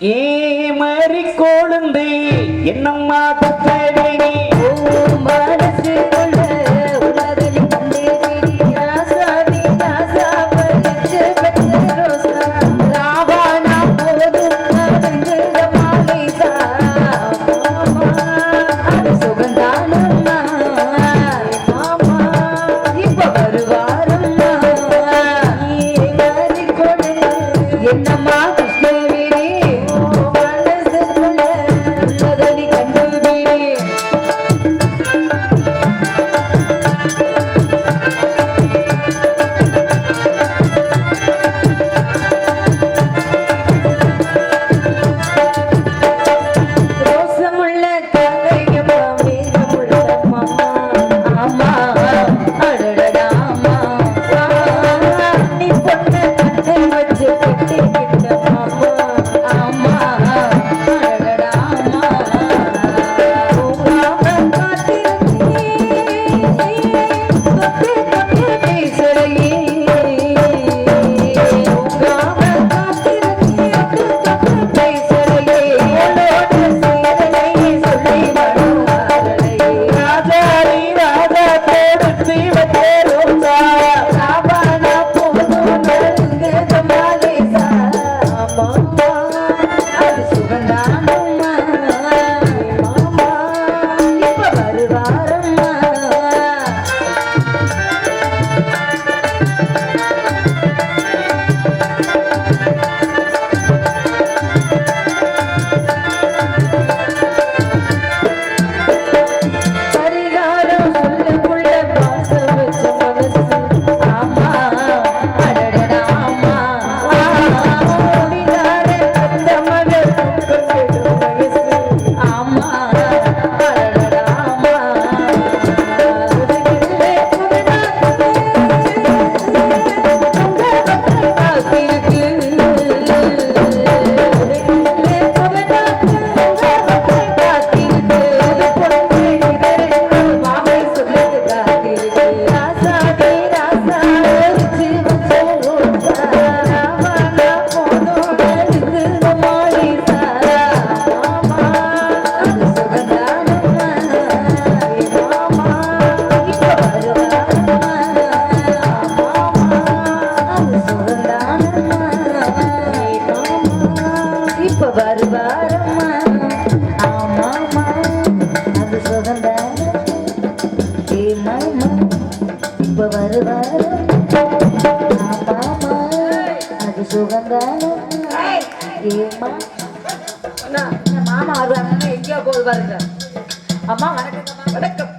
ஏமரி கோழுந்து என்னம்மா தத்தடி ஓ மனசு கொள்ள என்ன Chị! அப்ப வருவாரம்மா ஆமாமா அது சுகந்தாரம் ஏ மாமா இப்ப வருவாரம் ஆமாமா அது சுகந்தாரம் ஏமா. மாமா வருவாங்க எங்கேயோ போகுது பாருங்க. அம்மா வணக்கம் வணக்கம்.